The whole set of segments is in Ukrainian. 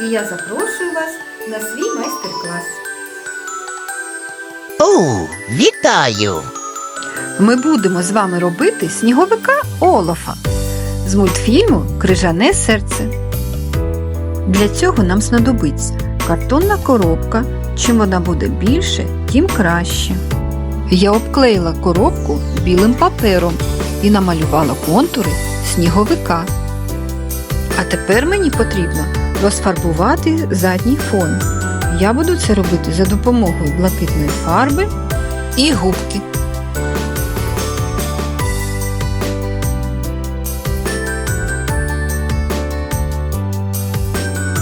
і я запрошую вас на свій майстер-клас. О, вітаю! Ми будемо з вами робити сніговика Олафа з мультфільму Крижане серце. Для цього нам знадобиться картонна коробка. Чим вона буде більше, тим краще. Я обклеїла коробку білим папером і намалювала контури сніговика. А тепер мені потрібно розфарбувати задній фон. Я буду це робити за допомогою блакитної фарби і губки.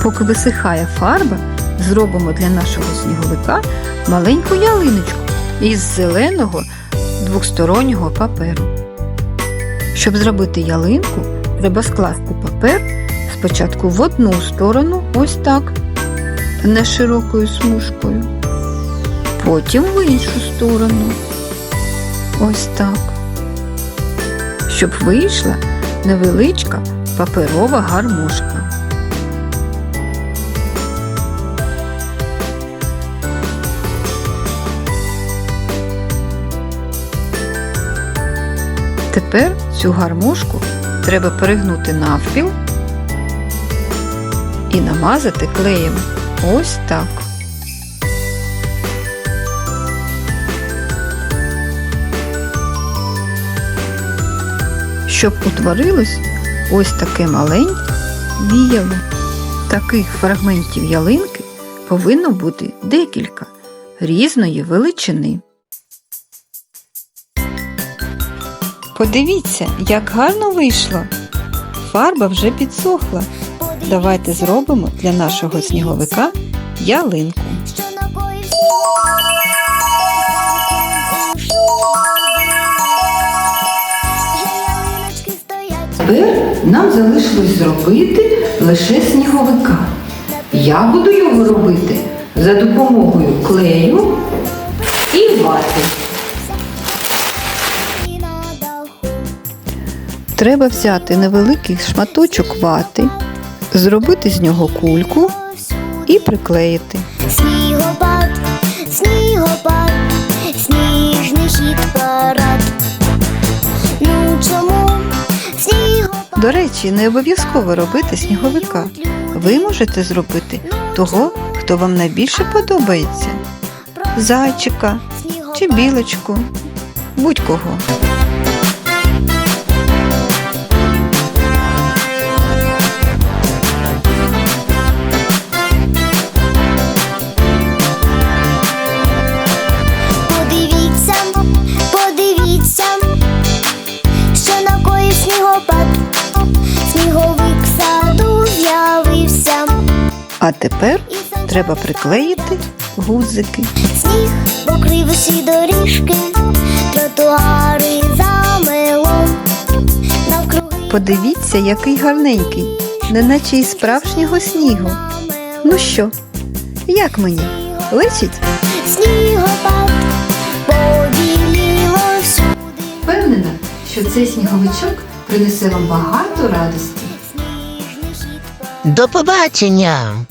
Поки висихає фарба, зробимо для нашого сніговика маленьку ялиночку із зеленого двостороннього паперу. Щоб зробити ялинку, треба скласти папер спочатку в одну сторону, ось так, не широкою смужкою, потім в іншу сторону, ось так, щоб вийшла невеличка паперова гармошка. Тепер цю гармошку треба перегнути навпіл і намазати клеєм. Ось так. Щоб утворилось ось таке маленьке віяло. Таких фрагментів ялинки повинно бути декілька різної величини. Подивіться, як гарно вийшло. Фарба вже підсохла. Давайте зробимо для нашого сніговика ялинку. Тепер нам залишилось зробити лише сніговика. Я буду його робити за допомогою клею і вати. Треба взяти невеликий шматочок вати, зробити з нього кульку і приклеїти. снігопад, снігопад, сніжний хід парад. Ну чому снігопад? До речі, не обов'язково робити сніговика. Ви можете зробити того, хто вам найбільше подобається. Зайчика чи білочку, будь-кого. А тепер треба приклеїти гузики. Сніг покрив усі доріжки, тротуари замело. Навкруги Подивіться, який гарненький, неначе із справжнього снігу. Ну що, як мені? Личить? Снігопад поділіло всюди. Впевнена, що цей сніговичок принесе вам багато радості. До побачення!